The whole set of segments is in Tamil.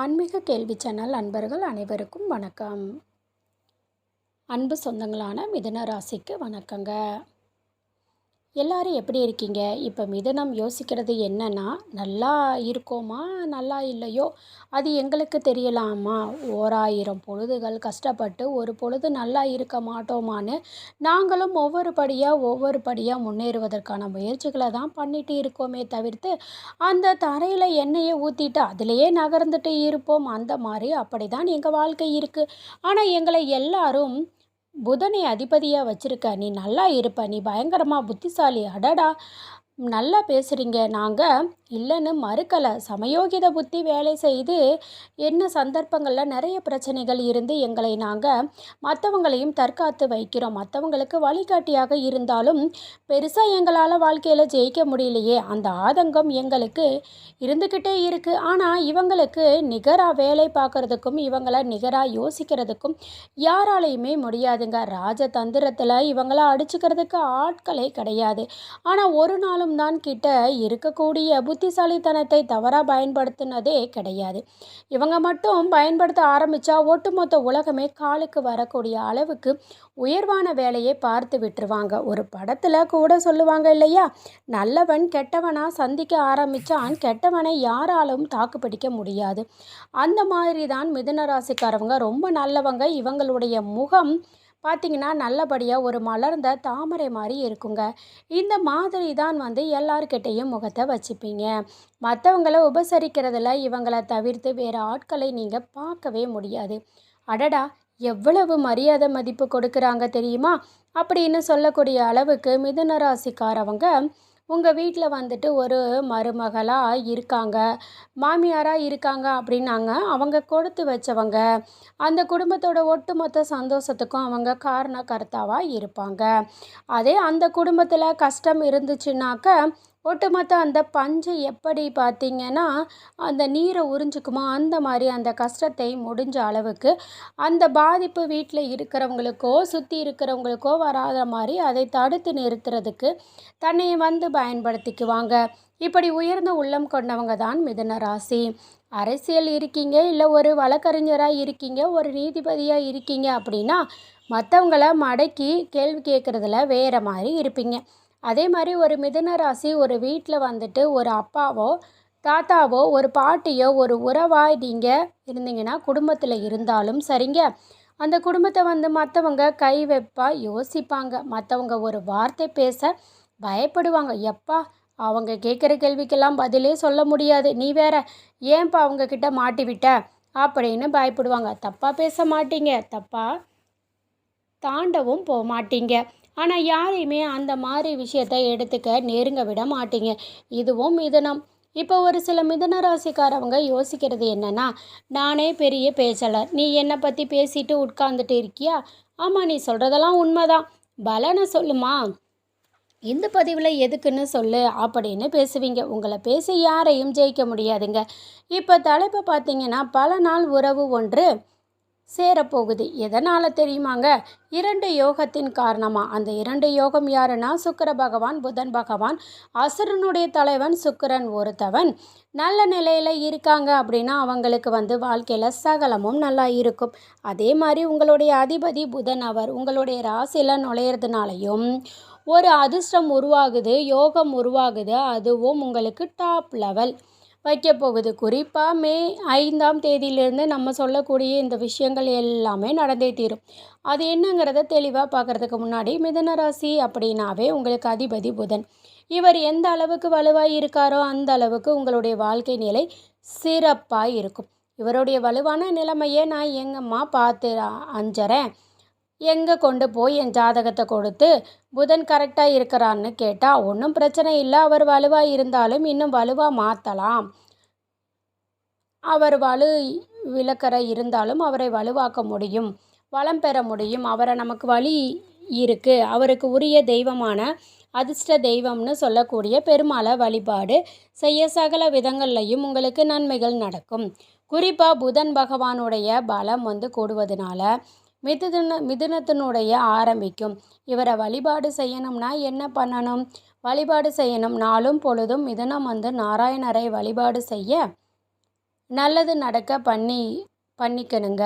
ஆன்மீக கேள்வி சேனல் அன்பர்கள் அனைவருக்கும் வணக்கம். அன்பு சொந்தங்களான மிதுன ராசிக்கு வணக்கங்க. எல்லாரும் எப்படி இருக்கீங்க? இப்போ மிதுனம் யோசிக்கிறது என்னன்னா நல்லா இருக்கோமா? நல்லா இல்லையோ? அது எங்களுக்கு தெரியலாமா? ஓராயிரம் பொழுதுகள் கஷ்டப்பட்டு ஒரு பொழுது நல்லா இருக்க மாட்டோமான்னு நாங்களும் ஒவ்வொரு படியாக ஒவ்வொரு படியாக முன்னேறுவதற்கான முயற்சிகளை தான் பண்ணிட்டு இருக்கோமே தவிர்த்து அந்த தரையில் எண்ணெயை ஊற்றிட்டு அதிலேயே நகர்ந்துட்டு இருப்போம். அந்த மாதிரி அப்படி தான் எங்கள் வாழ்க்கை இருக்குது ஆனால் எங்களை எல்லாரும் புதனை அதிபதியாக வச்சுருக்க நீ நல்லா இருப்ப நீ பயங்கரமாக புத்திசாலி அடடா. நல்லா பேசுகிறீங்க நாங்கள் இல்லைன்னு மறுக்கலை. சமயோகித புத்தி வேலை செய்து என்ன சந்தர்ப்பங்களில் நிறைய பிரச்சனைகள் இருந்து எங்களை நாங்கள் மற்றவங்களையும் தற்காத்து வைக்கிறோம். மற்றவங்களுக்கு வழிகாட்டியாக இருந்தாலும் பெருசாக எங்களால் வாழ்க்கையில் ஜெயிக்க முடியலையே. அந்த ஆதங்கம் எங்களுக்கு இருந்துக்கிட்டே இருக்குது ஆனால் இவங்களுக்கு நிகராக வேலை பார்க்குறதுக்கும் இவங்களை நிகராக யோசிக்கிறதுக்கும் யாராலையுமே முடியாதுங்க. ராஜதந்திரத்தில் இவங்கள அடிச்சுக்கிறதுக்கு ஆட்களே கிடையாது. ஆனால் ஒரு நாள் நாளும் தான் கிட்ட இருக்கக்கூடிய புத்திசாலித்தனத்தை தவறாக பயன்படுத்தினதே கிடையாது. இவங்க மட்டும் பயன்படுத்த ஆரம்பித்தா ஒட்டுமொத்த உலகமே காலுக்கு வரக்கூடிய அளவுக்கு உயர்வான வேலையை பார்த்து விட்டுருவாங்க. ஒரு படத்தில் கூட சொல்லுவாங்க இல்லையா? நல்லவன் கெட்டவனாக சந்திக்க ஆரம்பித்தான் கெட்டவனை யாராலும் தாக்குப்பிடிக்க முடியாது. அந்த மாதிரி தான் மிதுன ராசிக்காரவங்க. ரொம்ப நல்லவங்க. இவங்களுடைய முகம் பார்த்தீங்கன்னா நல்லபடியாக ஒரு மலர்ந்த தாமரை மாதிரி இருக்குங்க. இந்த மாதிரி தான் வந்து எல்லார்கிட்டேயும் முகத்தை வச்சுப்பீங்க. மற்றவங்கள உபசரிக்கிறதுல இவங்களை தவிர்த்து வேறு ஆட்களை நீங்கள் பார்க்கவே முடியாது. அடடா! எவ்வளவு மரியாதை மதிப்பு கொடுக்குறாங்க தெரியுமா? அப்படின்னு சொல்லக்கூடிய அளவுக்கு மிதுன ராசிக்காரவங்க உங்கள் வீட்டில் வந்துட்டு ஒரு மருமகளாக இருக்காங்க. மாமியாராக இருக்காங்க அப்படின்னாங்க. அவங்க கொடுத்து வச்சவங்க அந்த குடும்பத்தோட ஒட்டுமொத்த சந்தோஷத்துக்கும் அவங்க காரணக்கர்த்தாவாக இருப்பாங்க. அதே அந்த குடும்பத்தில் கஷ்டம் இருந்துச்சுனாக்க ஒட்டுமொத்த அந்த பஞ்சு எப்படி பார்த்தீங்கன்னா அந்த நீரை உறிஞ்சிக்குமோ அந்த மாதிரி அந்த கஷ்டத்தை முடிஞ்ச அளவுக்கு அந்த பாதிப்பு வீட்டில் இருக்கிறவங்களுக்கோ சுற்றி இருக்கிறவங்களுக்கோ வராத மாதிரி அதை தடுத்து நிறுத்துறதுக்கு தன்னை வந்து பயன்படுத்திக்குவாங்க. இப்படி உயர்ந்த உள்ளம் கொண்டவங்க தான் மிதுன ராசி. அரசியல் இருக்கீங்க இல்லை ஒரு வழக்கறிஞராக இருக்கீங்க ஒரு நீதிபதியாக இருக்கீங்க அப்படின்னா மற்றவங்கள மடக்கி கேள்வி கேட்குறதுல வேறு மாதிரி இருப்பீங்க. அதே மாதிரி ஒரு மிதுன ராசி ஒரு வீட்டில் வந்துட்டு ஒரு அப்பாவோ தாத்தாவோ ஒரு பாட்டியோ ஒரு உறவாக நீங்கள் இருந்தீங்கன்னா குடும்பத்தில் இருந்தாலும் சரிங்க. அந்த குடும்பத்தை வந்து மற்றவங்க கை வைப்பா யோசிப்பாங்க. மற்றவங்க ஒரு வார்த்தை பேச பயப்படுவாங்க. எப்பா அவங்க கேட்குற கேள்விக்கெல்லாம் பதிலே சொல்ல முடியாது. நீ வேற ஏன்பா அவங்க கிட்ட மாட்டி விட்ட? அப்படின்னு பயப்படுவாங்க. தப்பாக பேச மாட்டீங்க. தப்பாக தாண்டவும் போக மாட்டீங்க ஆனால் யாரையுமே அந்த மாதிரி விஷயத்தை எடுத்துக்க நெருங்க விட மாட்டீங்க. இதுவும் மிதனம். இப்போ ஒரு சில மிதன ராசிக்காரவங்க யோசிக்கிறது என்னன்னா நானே பெரிய பேச்சலர் நீ என்னை பற்றி பேசிட்டு உட்கார்ந்துட்டு இருக்கியா? ஆமாம் நீ சொல்கிறதெல்லாம் உண்மைதான். பலனை சொல்லுமா? இந்த பதிவில் எதுக்குன்னு சொல்லு அப்படின்னு பேசுவீங்க. உங்களை பேசி யாரையும் ஜெயிக்க முடியாதுங்க. இப்போ தலைப்பை பார்த்தீங்கன்னா பல நாள் உறவு ஒன்று சேரப்போகுது. எதனால் தெரியுமாங்க? இரண்டு யோகத்தின் காரணமாக அந்த இரண்டு யோகம் யாருன்னா சுக்கர பகவான் புதன் பகவான். அசுரனுடைய தலைவன் சுக்கரன் ஒருத்தவன். நல்ல நிலையில் இருக்காங்க அப்படின்னா அவங்களுக்கு வந்து வாழ்க்கையில் சகலமும் நல்லா இருக்கும். அதே மாதிரி உங்களுடைய அதிபதி புதன் அவர் உங்களுடைய ராசியில் நுழையிறதுனாலையும் ஒரு அதிர்ஷ்டம் உருவாகுது யோகம் உருவாகுது. அதுவும் உங்களுக்கு டாப் லெவல் வைக்க போகுது குறிப்பாக மே ஐந்தாம் தேதியிலேருந்து நம்ம சொல்லக்கூடிய இந்த விஷயங்கள் எல்லாமே நடந்தே தீரும். அது என்னங்கிறத தெளிவாக பார்க்குறதுக்கு முன்னாடி மிதன ராசி அப்படின்னாவே உங்களுக்கு அதிபதி புதன். இவர் எந்த அளவுக்கு வலுவாக இருக்காரோ அந்த அளவுக்கு உங்களுடைய வாழ்க்கை நிலை சிறப்பாக இருக்கும். இவருடைய வலுவான நிலைமையை நான் எங்கம்மா பார்த்து அஞ்சறேன். எங்கே கொண்டு போய் என் ஜாதகத்தை கொடுத்து புதன் கரெக்டாக இருக்கிறான்னு கேட்டால் ஒன்றும் பிரச்சனை இல்லை. அவர் வலுவாக இருந்தாலும் இன்னும் வலுவாக மாற்றலாம் அவர் வலு விளக்கற இருந்தாலும் அவரை வலுவாக்க முடியும். வளம் பெற முடியும். அவரை நமக்கு வழி இருக்குது அவருக்கு உரிய தெய்வமான அதிர்ஷ்ட தெய்வம்னு சொல்லக்கூடிய பெருமாளை வழிபாடு செய்ய சகல விதங்கள்லையும் உங்களுக்கு நன்மைகள் நடக்கும். குறிப்பாக புதன் பகவானுடைய பலம் வந்து கூடுவதனால மிதுன மிதுனத்தினுடைய ஆரம்பிக்கும். இவரை வழிபாடு செய்யணும்னா என்ன பண்ணணும்? வழிபாடு செய்யணும். நாளும் பொழுதும் மிதுனம் வந்து நாராயணரை வழிபாடு செய்ய நல்லது நடக்க பண்ணி பண்ணிக்கணுங்க.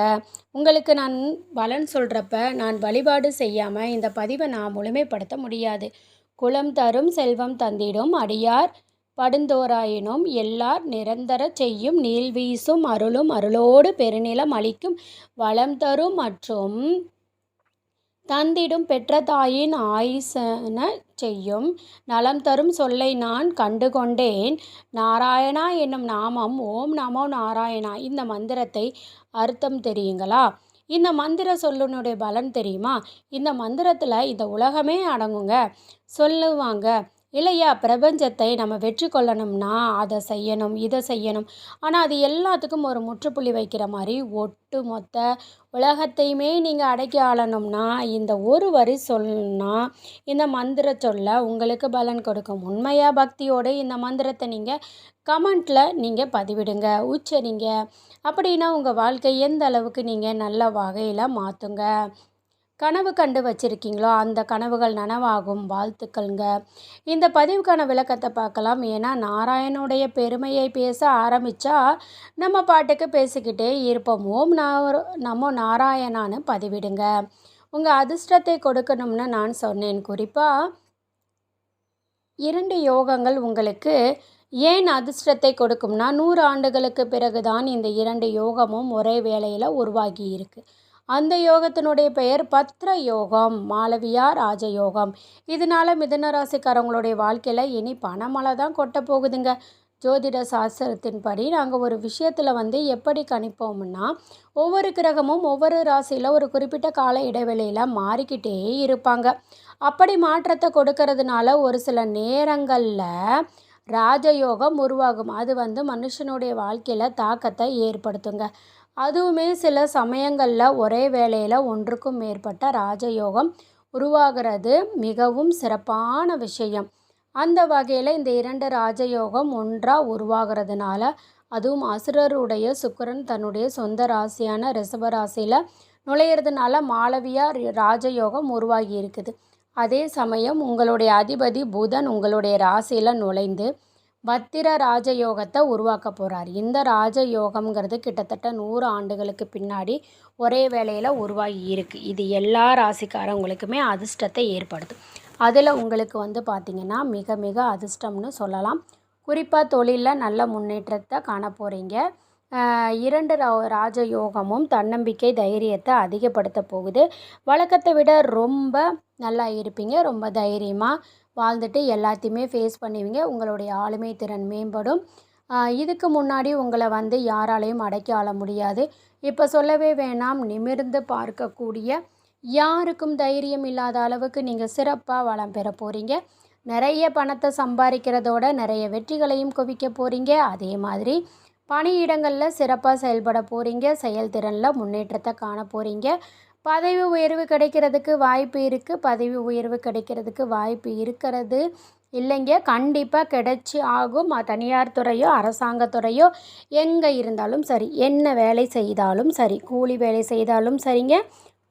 உங்களுக்கு நான் பலன் சொல்கிறப்ப நான் வழிபாடு செய்யாமல் இந்த பதிவை நான் முழுமைப்படுத்த முடியாது. குலம் தரும் செல்வம் தந்திடும் அடியார் படுந்தோராயினும் எல்லார் நிரந்தர செய்யும் நீள் வீசும் அருளும் அருளோடு பெருநிலம் அளிக்கும் வளம் தரும் மற்றும் தந்திடும் பெற்ற தாயின் ஆயுசன செய்யும் நலம் தரும் சொல்லை நான் கண்டுகொண்டேன். நாராயணா என்னும் நாமம் ஓம் நமோ நாராயணா இந்த மந்திரத்தை அர்த்தம் தெரியுங்களா? இந்த மந்திர சொல்லுனுடைய பலன் தெரியுமா? இந்த மந்திரத்தில் இந்த உலகமே அடங்குங்க. சொல்லுவாங்க இல்லையா? பிரபஞ்சத்தை நம்ம வெற்றி கொள்ளணும்னா அதை செய்யணும் இதை செய்யணும். ஆனால் அது எல்லாத்துக்கும் ஒரு முற்றுப்புள்ளி வைக்கிற மாதிரி ஒட்டு மொத்த உலகத்தையுமே நீங்கள் அடக்கி ஆளணும்னா இந்த ஒரு வரி சொன்னால் இந்த மந்திர சொல்ல உங்களுக்கு பலன் கொடுக்கும். உண்மையாக பக்தியோடு இந்த மந்திரத்தை நீங்கள் கமெண்ட்டில் நீங்கள் பதிவிடுங்க. உச்சரிங்க. அப்படின்னா உங்கள் வாழ்க்கை எந்த அளவுக்கு நீங்கள் நல்ல வகையில் மாற்றுங்க கனவு கண்டு வச்சுருக்கீங்களோ அந்த கனவுகள் நனவாகும். வாழ்த்துக்கள்ங்க. இந்த பதிவுக்கான விளக்கத்தை பார்க்கலாம். ஏன்னா நாராயணுடைய பெருமையை பேச ஆரம்பித்தா நம்ம பாட்டுக்கு பேசிக்கிட்டே இருப்போம். ஓம் நம்ம நாராயணான்னு பதிவிடுங்க. உங்கள் அதிர்ஷ்டத்தை கொடுக்கணும்னு நான் சொன்னேன். குறிப்பாக இரண்டு யோகங்கள் உங்களுக்கு ஏன் அதிர்ஷ்டத்தை கொடுக்கும்னா நூறு ஆண்டுகளுக்கு பிறகுதான் இந்த இரண்டு யோகமும் ஒரே வேளையில் உருவாகி இருக்குது அந்த யோகத்தினுடைய பெயர் பத்ர யோகம் மாளவியா ராஜயோகம். இதனால மிதன ராசிக்காரங்களுடைய வாழ்க்கையில் இனி பணமழை தான் கொட்ட போகுதுங்க. ஜோதிட சாஸ்திரத்தின்படி நாங்கள் ஒரு விஷயத்தில் வந்து எப்படி கணிப்போம்னா ஒவ்வொரு கிரகமும் ஒவ்வொரு ராசியில் ஒரு குறிப்பிட்ட கால இடைவெளியில் மாறிக்கிட்டே இருப்பாங்க. அப்படி மாற்றத்தை கொடுக்கறதுனால ஒரு சில நேரங்களில் ராஜயோகம் உருவாகும். அது வந்து மனுஷனுடைய வாழ்க்கையில் தாக்கத்தை ஏற்படுத்துங்க. அதுவுமே சில சமயங்களில் ஒரே வேளையில் ஒன்றுக்கும் மேற்பட்ட ராஜயோகம் உருவாகிறது. மிகவும் சிறப்பான விஷயம். அந்த வகையில் இந்த இரண்டு ராஜயோகம் ஒன்றாக உருவாகிறதுனால அதுவும் அசுரருடைய சுக்கரன் தன்னுடைய சொந்த ராசியான ரிஷப ராசியில் நுழையிறதுனால மாளவியா ராஜயோகம் உருவாகி இருக்குது. அதே சமயம் உங்களுடைய அதிபதி புதன் உங்களுடைய ராசியில் நுழைந்து வத்திர ராஜயோகத்தை உருவாக்க போகிறார் இந்த ராஜயோகம்ங்கிறது கிட்டத்தட்ட நூறு ஆண்டுகளுக்கு பின்னாடி ஒரே வேளையில் உருவாகி இருக்குது இது எல்லா ராசிக்காரங்களுக்குமே அதிர்ஷ்டத்தை ஏற்படுத்தும் அதில் உங்களுக்கு வந்து பார்த்திங்கன்னா மிக மிக அதிர்ஷ்டம்னு சொல்லலாம். குறிப்பாக தொழிலில் நல்ல முன்னேற்றத்தை காண போகிறீங்க இரண்டு ராஜயோகமும் தன்னம்பிக்கை தைரியத்தை அதிகப்படுத்த போகுது. வழக்கத்தை விட ரொம்ப நல்லா இருப்பீங்க ரொம்ப தைரியமாக வாழ்ந்துட்டு எல்லாத்தையுமே ஃபேஸ் பண்ணுவீங்க. உங்களுடைய ஆளுமை திறன் மேம்படும். இதுக்கு முன்னாடி உங்களை வந்து யாராலையும் அடக்கி ஆள முடியாது. இப்போ சொல்லவே வேணாம் நிமிர்ந்து பார்க்கக்கூடிய யாருக்கும் தைரியம் இல்லாத அளவுக்கு நீங்கள் சிறப்பாக வளம் பெற போகிறீங்க நிறைய பணத்தை சம்பாதிக்கிறதோட நிறைய வெற்றிகளையும் குவிக்க போகிறீங்க அதே மாதிரி பணியிடங்களில் சிறப்பாக செயல்பட போகிறீங்க செயல்திறனில் முன்னேற்றத்தை காண போகிறீங்க பதவி உயர்வு கிடைக்கிறதுக்கு வாய்ப்பு இருக்குது பதவி உயர்வு கிடைக்கிறதுக்கு வாய்ப்பு இருக்கிறது. இல்லைங்க கண்டிப்பாக கிடைச்சி ஆகும். தனியார் துறையோ அரசாங்கத்துறையோ எங்கே இருந்தாலும் சரி என்ன வேலை செய்தாலும் சரி கூலி வேலை செய்தாலும் சரிங்க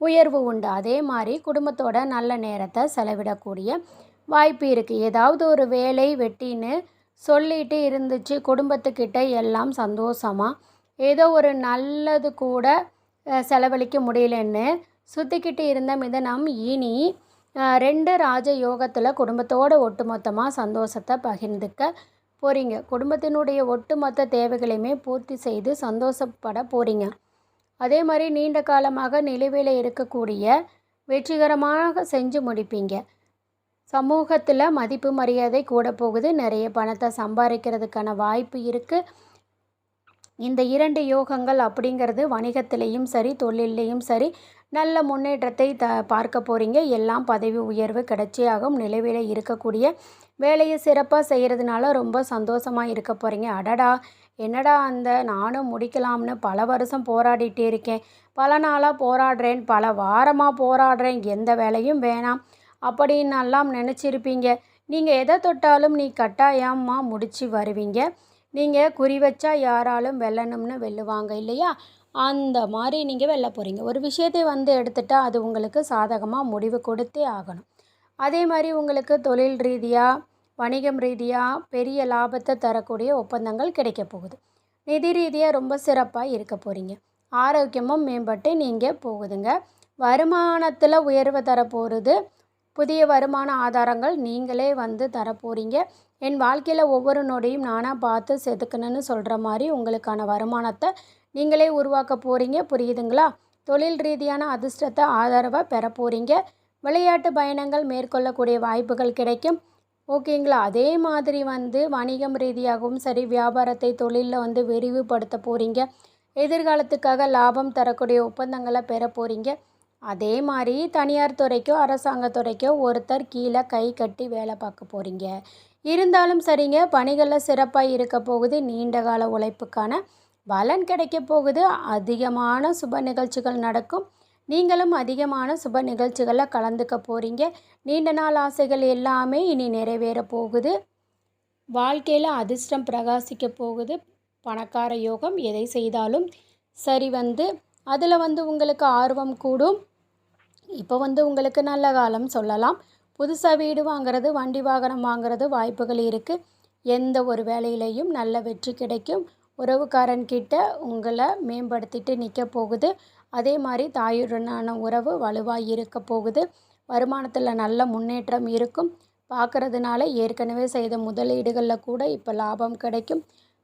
உயர்வு உண்டு. அதே மாதிரி குடும்பத்தோட நல்ல நேரத்தை செலவிடக்கூடிய வாய்ப்பு இருக்குது ஏதாவது ஒரு வேலை வெட்டின்னு சொல்லிட்டு இருந்துச்சு. குடும்பத்துக்கிட்ட எல்லாம் சந்தோஷமாக ஏதோ ஒரு நல்லது கூட செலவழிக்க முடியலன்னு சுற்றிக்கிட்டு இருந்த மிதனம் இனி ரெண்டு ராஜ யோகத்தில் குடும்பத்தோடு ஒட்டுமொத்தமாக சந்தோஷத்தை பகிர்ந்துக்க போகிறீங்க குடும்பத்தினுடைய ஒட்டுமொத்த தேவைகளையுமே பூர்த்தி செய்து சந்தோஷப்பட போகிறீங்க அதே மாதிரி நீண்ட காலமாக நிலுவையில் இருக்கக்கூடிய வெற்றிகரமாக செஞ்சு முடிப்பீங்க. சமூகத்தில் மதிப்பு மரியாதை கூட போகுது. நிறைய பணத்தை சம்பாதிக்கிறதுக்கான வாய்ப்பு இருக்குது இந்த இரண்டு யோகங்கள் அப்படிங்கிறது வணிகத்திலையும் சரி தொழிலையும் சரி நல்ல முன்னேற்றத்தை த பார்க்க போகிறீங்க எல்லாம் பதவி உயர்வு கிடைச்சியாகும். நிலவில் இருக்கக்கூடிய வேலையை சிறப்பாக செய்கிறதுனால ரொம்ப சந்தோஷமாக இருக்க போகிறீங்க அடடா என்னடா அந்த நானும் முடிக்கலாம்னு பல வருஷம் போராடிட்டே இருக்கேன். பல நாளாக போராடுறேன். பல வாரமாக போராடுறேன். எந்த வேலையும் வேணாம். அப்படின்னெல்லாம் நினச்சிருப்பீங்க. நீங்கள் எதை தொட்டாலும் நீ கட்டாயமாக முடித்து வருவீங்க. நீங்கள் குறி வச்சா யாராலும் வெல்லணும்னு வெல்லுவாங்க இல்லையா? அந்த மாதிரி நீங்கள் வெல்ல போகிறீங்க ஒரு விஷயத்தை வந்து எடுத்துட்டால் அது உங்களுக்கு சாதகமாக முடிவு கொடுத்தே ஆகணும். அதே மாதிரி உங்களுக்கு தொழில் ரீதியாக வணிகம் ரீதியாக பெரிய லாபத்தை தரக்கூடிய ஒப்பந்தங்கள் கிடைக்க போகுது. நிதி ரீதியாக ரொம்ப சிறப்பாக இருக்க போகிறீங்க ஆரோக்கியமும் மேம்பட்டு நீங்கள் போகுதுங்க. வருமானத்தில் உயர்வு தரப்போகிறது புதிய வருமான ஆதாரங்கள் நீங்களே வந்து தரப்போகிறீங்க என் வாழ்க்கையில் ஒவ்வொரு நொடியும் நானாக பார்த்து செதுக்கணும்னு சொல்கிற மாதிரி உங்களுக்கான வருமானத்தை நீங்களே உருவாக்க போகிறீங்க புரியுதுங்களா? தொழில் ரீதியான அதிர்ஷ்டத்தை ஆதரவாக பெற போகிறீங்க விளையாட்டு பயணங்கள் மேற்கொள்ளக்கூடிய வாய்ப்புகள் கிடைக்கும். ஓகேங்களா? அதே மாதிரி வந்து வணிகம் ரீதியாகவும் சரி வியாபாரத்தை தொழிலில் வந்து விரிவுபடுத்த போகிறீங்க எதிர்காலத்துக்காக லாபம் தரக்கூடிய ஒப்பந்தங்களை பெற போகிறீங்க அதே மாதிரி தனியார் துறைக்கோ அரசாங்க துறைக்கோ ஒருத்தர் கீழே கை கட்டி வேலை பார்க்க போகிறீங்க இருந்தாலும் சரிங்க பணிகளில் சிறப்பாக இருக்க போகுது நீண்ட கால உழைப்புக்கான பலன் கிடைக்க போகுது அதிகமான சுப நிகழ்ச்சிகள் நடக்கும். நீங்களும் அதிகமான சுப நிகழ்ச்சிகளில் கலந்துக்க போகிறீங்க நீண்ட நாள் ஆசைகள் எல்லாமே இனி நிறைவேற போகுது. வாழ்க்கையில் அதிர்ஷ்டம் பிரகாசிக்க போகுது. பணக்கார யோகம் எதை செய்தாலும் சரி வந்து அதில் வந்து உங்களுக்கு ஆர்வம் கூடும். இப்போ வந்து உங்களுக்கு நல்ல காலம் சொல்லலாம். புதுசாக வீடு வாங்குறது வண்டி வாகனம் வாங்குறது வாய்ப்புகள் இருக்குது எந்த ஒரு வேலையிலையும் நல்ல வெற்றி கிடைக்கும். உறவுக்காரன் கிட்ட உங்களை மேம்படுத்திட்டு நிற்க போகுது. அதே மாதிரி தாயுடனான உறவு வலுவாக இருக்க போகுது. வருமானத்தில் நல்ல முன்னேற்றம் இருக்கும். பார்க்குறதுனால ஏற்கனவே செய்த முதலீடுகளில் கூட இப்போ லாபம் கிடைக்கும்.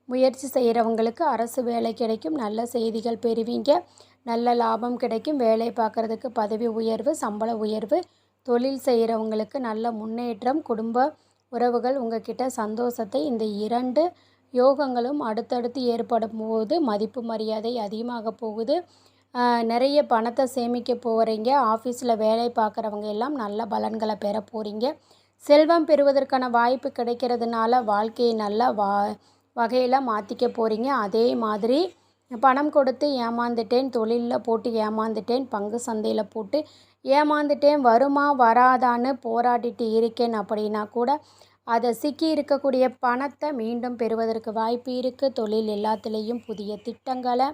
முயற்சி செய்கிறவங்களுக்கு அரசு வேலை கிடைக்கும் நல்ல செய்திகள் பெறுவீங்க. நல்ல லாபம் கிடைக்கும். வேலை பார்க்குறதுக்கு பதவி உயர்வு சம்பள உயர்வு தொழில் செய்கிறவங்களுக்கு நல்ல முன்னேற்றம் குடும்ப உறவுகள் உங்ககிட்ட சந்தோஷத்தை இந்த இரண்டு யோகங்களும் அடுத்தடுத்து ஏற்படும் போது மதிப்பு மரியாதை அதிகமாக போகுது. நிறைய பணத்தை சேமிக்க போகிறீங்க ஆஃபீஸில் வேலை பார்க்குறவங்க எல்லாம் நல்ல பலன்களை பெற போகிறீங்க செல்வம் பெறுவதற்கான வாய்ப்பு கிடைக்கிறதுனால வாழ்க்கையை நல்லா வா வகையில் மாற்றிக்க போகிறீங்க அதே மாதிரி பணம் கொடுத்து ஏமாந்துட்டேன் தொழிலில் போட்டு ஏமாந்துட்டேன் பங்கு சந்தையில் போட்டு ஏமாந்துட்டேன் வருமா வராதான்னு போராடிட்டு இருக்கேன் அப்படின்னா கூட அதை சிக்கி இருக்கக்கூடிய பணத்தை மீண்டும் பெறுவதற்கு வாய்ப்பு இருக்குது தொழில் எல்லாத்துலேயும் புதிய திட்டங்களை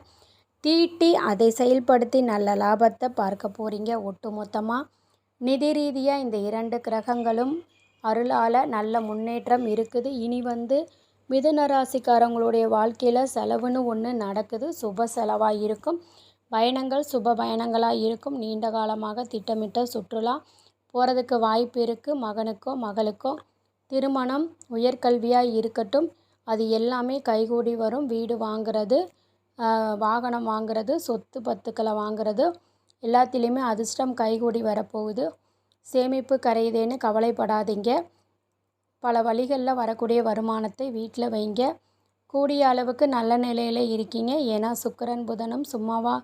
தீட்டி அதை செயல்படுத்தி நல்ல லாபத்தை பார்க்க போகிறீங்க ஒட்டுமொத்தமாக நிதி ரீதியாக இந்த இரண்டு கிரகங்களும் அருளால் நல்ல முன்னேற்றம் இருக்குது. இனி வந்து மிதுன ராசிக்காரங்களுடைய வாழ்க்கையில் செலவுன்னு ஒன்று நடக்குது. சுப செலவாக இருக்கும். பயணங்கள் சுப பயணங்களாக இருக்கும். நீண்ட காலமாக திட்டமிட்ட சுற்றுலா போகிறதுக்கு வாய்ப்பு இருக்குது மகனுக்கோ மகளுக்கோ திருமணம் உயர்கல்வியாக இருக்கட்டும். அது எல்லாமே கைகூடி வரும். வீடு வாங்கிறது வாகனம் வாங்கிறது சொத்து பத்துக்களை வாங்கிறது எல்லாத்துலேயுமே அதிர்ஷ்டம் கைகூடி வரப்போகுது. சேமிப்பு கரையுதேன்னு கவலைப்படாதீங்க. பல வழிகளில் வரக்கூடிய வருமானத்தை வீட்டில் வைங்க. கூடிய அளவுக்கு நல்ல நிலையில் இருக்கீங்க. ஏன்னா சுக்கரன் புதனும் சும்மாவா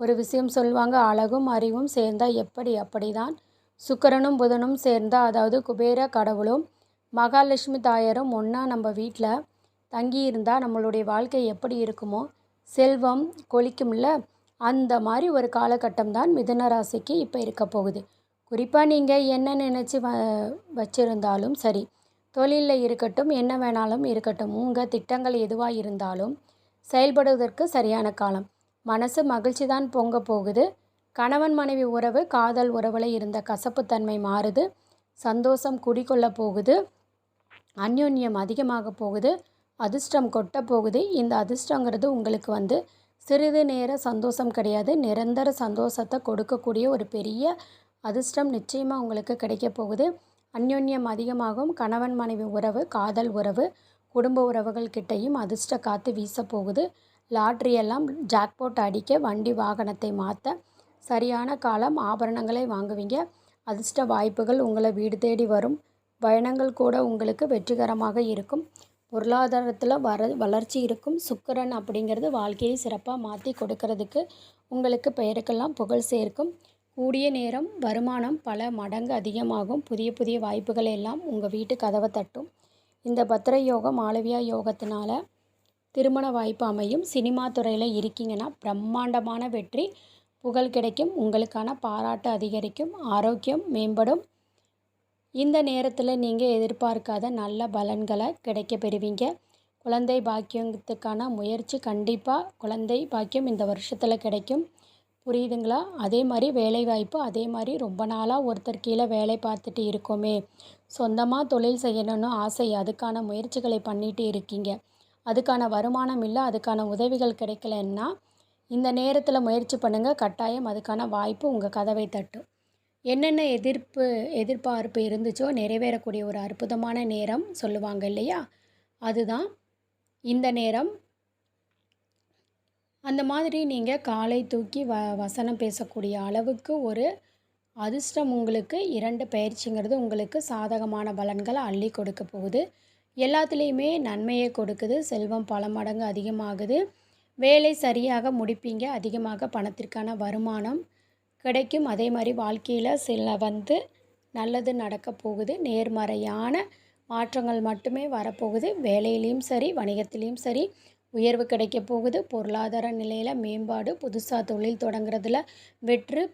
ஒரு விஷயம் சொல்லுவாங்க. அழகும் அறிவும் சேர்ந்தால் எப்படி? அப்படி தான் சுக்கரனும் புதனும் சேர்ந்தால் அதாவது குபேர கடவுளும் மகாலட்சுமி தாயாரும் ஒன்றா நம்ம வீட்டில் தங்கி இருந்தால் நம்மளுடைய வாழ்க்கை எப்படி இருக்குமோ? செல்வம் கொளிக்கும்ல அந்த மாதிரி ஒரு காலகட்டம் தான் மிதுன ராசிக்கு இப்போ இருக்க போகுது. குறிப்பாக நீங்கள் என்ன நினச்சி வ வச்சுருந்தாலும் சரி தொழிலில் இருக்கட்டும் என்ன வேணாலும் இருக்கட்டும் உங்கள் திட்டங்கள் எதுவாக இருந்தாலும் செயல்படுவதற்கு சரியான காலம். மனசு மகிழ்ச்சி தான் பொங்க போகுது. கணவன் மனைவி உறவு காதல் உறவில் இருந்த கசப்புத்தன்மை மாறுது. சந்தோஷம் குடிக்கொள்ள போகுது. அந்யோன்யம் அதிகமாக போகுது. அதிர்ஷ்டம் கொட்ட போகுது. இந்த அதிர்ஷ்டங்கிறது உங்களுக்கு வந்து சிறிது நேர சந்தோஷம் கிடையாது. நிரந்தர சந்தோஷத்தை கொடுக்கக்கூடிய ஒரு பெரிய அதிர்ஷ்டம் நிச்சயமாக உங்களுக்கு கிடைக்க போகுது. அந்யோன்யம் அதிகமாகும். கணவன் மனைவி உறவு காதல் உறவு குடும்ப உறவுகள் கிட்டையும் அதிர்ஷ்ட காற்று வீசப்போகுது லாட்ரியெல்லாம் லாட்ரி எல்லாம் ஜாக்போட் அடிக்க வண்டி வாகனத்தை மாற்ற சரியான காலம் ஆபரணங்களை வாங்குவீங்க. அதிர்ஷ்ட வாய்ப்புகள் உங்களை வீடு தேடி வரும். பயணங்கள் கூட உங்களுக்கு வெற்றிகரமாக இருக்கும். பொருளாதாரத்தில் வர வளர்ச்சி இருக்கும். சுக்கரன் அப்படிங்கிறது வாழ்க்கையை சிறப்பாக மாற்றி கொடுக்கறதுக்கு உங்களுக்கு பெயருக்கெல்லாம் புகழ் சேர்க்கும். கூடிய நேரம் வருமானம் பல மடங்கு அதிகமாகும். புதிய புதிய வாய்ப்புகள் எல்லாம் உங்கள் வீட்டு கதவை தட்டும். இந்த பத்திர யோகம் மாளவியா யோகத்தினால திருமண வாய்ப்பு அமையும். சினிமா துறையில் இருக்கீங்கன்னா பிரம்மாண்டமான வெற்றி. புகழ் கிடைக்கும். உங்களுக்கான பாராட்டு அதிகரிக்கும். ஆரோக்கியம் மேம்படும். இந்த நேரத்தில் நீங்கள் எதிர்பார்க்காத நல்ல பலன்களை கிடைக்க பெறுவீங்க. குழந்தை பாக்கியத்துக்கான முயற்சி கண்டிப்பாக குழந்தை பாக்கியம் இந்த வருஷத்தில் கிடைக்கும். புரியுதுங்களா? அதே மாதிரி வேலைவாய்ப்பு அதே மாதிரி ரொம்ப நாளாக ஒருத்தர் கீழே வேலை பார்த்துட்டு இருக்கோமே. சொந்தமாக தொழில் செய்யணும்னு ஆசை அதுக்கான முயற்சிகளை பண்ணிகிட்டு இருக்கீங்க. அதுக்கான வருமானம் இல்லை அதுக்கான உதவிகள் கிடைக்கலன்னா இந்த நேரத்தில் முயற்சி பண்ணுங்கள் கட்டாயம் அதுக்கான வாய்ப்பு உங்கள் கதவை தட்டும். என்னென்ன எதிர்ப்பு எதிர்பார்ப்பு இருந்துச்சோ நிறைவேறக்கூடிய ஒரு அற்புதமான நேரம் சொல்லுவாங்க இல்லையா? அதுதான் இந்த நேரம். அந்த மாதிரி நீங்கள் காலை தூக்கி வ வசனம் பேசக்கூடிய அளவுக்கு ஒரு அதிர்ஷ்டம் உங்களுக்கு இரண்டு பயிற்சிங்கிறது உங்களுக்கு சாதகமான பலன்களை அள்ளி கொடுக்க போகுது. எல்லாத்துலேயுமே நன்மையை கொடுக்குது. செல்வம் பல மடங்கு அதிகமாகுது. வேலை சரியாக முடிப்பீங்க. அதிகமாக பணத்திற்கான வருமானம் கிடைக்கும். அதே மாதிரி வாழ்க்கையில் சில வந்து நல்லது நடக்க போகுது. நேர்மறையான மாற்றங்கள் மட்டுமே வரப்போகுது. வேலையிலையும் சரி வணிகத்திலையும் சரி உயர்வு கிடைக்க போகுது. பொருளாதார நிலையில் மேம்பாடு புதுசாக தொழில் தொடங்குறதுல வெற்று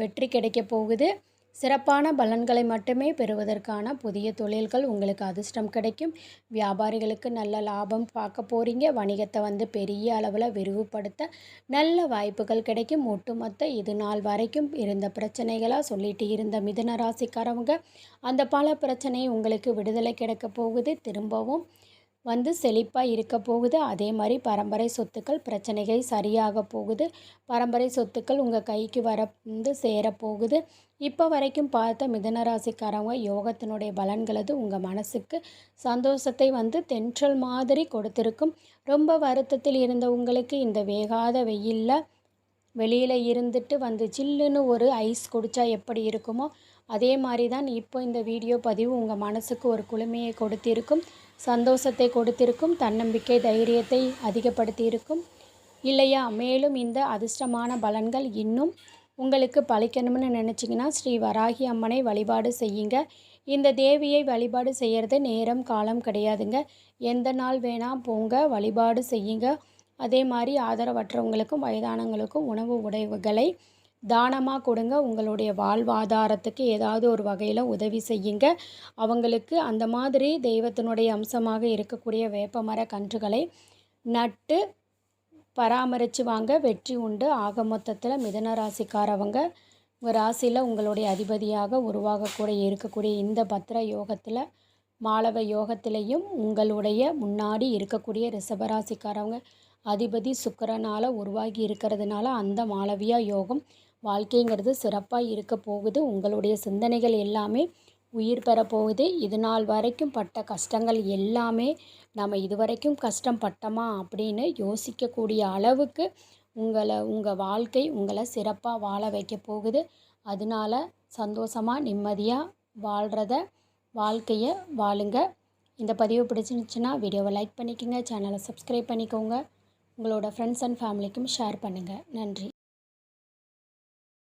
வெற்றி கிடைக்க போகுது. சிறப்பான பலன்களை மட்டுமே பெறுவதற்கான புதிய தொழில்கள் உங்களுக்கு அதிர்ஷ்டம் கிடைக்கும். வியாபாரிகளுக்கு நல்ல லாபம் பார்க்க போகிறீங்க வணிகத்தை வந்து பெரிய அளவில் விரிவுபடுத்த நல்ல வாய்ப்புகள் கிடைக்கும். ஒட்டுமொத்த இது நாள் வரைக்கும் இருந்த பிரச்சனைகளாக சொல்லிட்டு இருந்த மிதன ராசிக்காரவங்க அந்த பல பிரச்சனை உங்களுக்கு விடுதலை கிடைக்க போகுது. திரும்பவும் வந்து செழிப்பாக இருக்க போகுது. அதே மாதிரி பரம்பரை சொத்துக்கள் பிரச்சனைகள் சரியாக போகுது. பரம்பரை சொத்துக்கள் உங்கள் கைக்கு வர வந்து சேரப்போகுது இப்போ வரைக்கும் பார்த்த மிதனராசிக்காரவங்க யோகத்தினுடைய பலன்களது உங்கள் மனசுக்கு சந்தோஷத்தை வந்து தென்றல் மாதிரி கொடுத்துருக்கும். ரொம்ப வருத்தத்தில் இருந்த உங்களுக்கு இந்த வேகாத வெயிலில் வெளியில் இருந்துட்டு வந்து சில்லுன்னு ஒரு ஐஸ் குடித்தா எப்படி இருக்குமோ அதே மாதிரி தான் இப்போ இந்த வீடியோ பதிவு உங்கள் மனசுக்கு ஒரு குளுமையை கொடுத்திருக்கும். சந்தோஷத்தை கொடுத்திருக்கும் தன்னம்பிக்கை தைரியத்தை அதிகப்படுத்தி இருக்கும் இல்லையா மேலும் இந்த அதிர்ஷ்டமான பலன்கள் இன்னும் உங்களுக்கு பழிக்கணும்னு நினச்சிங்கன்னா ஸ்ரீ வராகி அம்மனை வழிபாடு செய்யுங்க. இந்த தேவியை வழிபாடு செய்கிறது நேரம் காலம் கிடையாதுங்க. எந்த நாள் வேணால் போங்க வழிபாடு செய்யுங்க. அதே மாதிரி ஆதரவற்றவங்களுக்கும் வயதானவங்களுக்கும் உணவு உடைவுகளை தானமாக கொடுங்க. உங்களுடைய வாழ்வாதாரத்துக்கு ஏதாவது ஒரு வகையில் உதவி செய்யுங்க. அவங்களுக்கு அந்த மாதிரி தெய்வத்தினுடைய அம்சமாக இருக்கக்கூடிய வேப்பமர கன்றுகளை நட்டு பராமரித்து வாங்க. வெற்றி உண்டு. ஆக மொத்தத்தில் மிதன ராசிக்காரவங்க உங்கள் ராசியில் உங்களுடைய அதிபதியாக உருவாகக்கூடிய இருக்கக்கூடிய இந்த பத்திர யோகத்தில் மாளவ யோகத்திலையும் உங்களுடைய முன்னாடி இருக்கக்கூடிய ரிஷபராசிக்காரவங்க அதிபதி சுக்கரனால் உருவாகி இருக்கிறதுனால அந்த மாளவியா யோகம் வாழ்க்கைங்கிறது சிறப்பாக இருக்க போகுது. உங்களுடைய சிந்தனைகள் எல்லாமே உயிர் பெற போகுது. இது நாள் வரைக்கும் பட்ட கஷ்டங்கள் எல்லாமே நம்ம இது வரைக்கும் கஷ்டம் பட்டோமா அப்படின்னு யோசிக்கக்கூடிய அளவுக்கு உங்களை உங்கள் வாழ்க்கை உங்களை சிறப்பாக வாழ வைக்க போகுது. அதனால சந்தோஷமாக நிம்மதியாக வாழ்கிறத வாழ்க்கையை வாழுங்க. இந்த பதிவு பிடிச்சிருந்துச்சுன்னா வீடியோவை லைக் பண்ணிக்கோங்க சேனலை சப்ஸ்கிரைப் பண்ணிக்கோங்க. உங்களோட ஃப்ரெண்ட்ஸ் அண்ட் ஃபேமிலிக்கும் ஷேர் பண்ணுங்கள் நன்றி.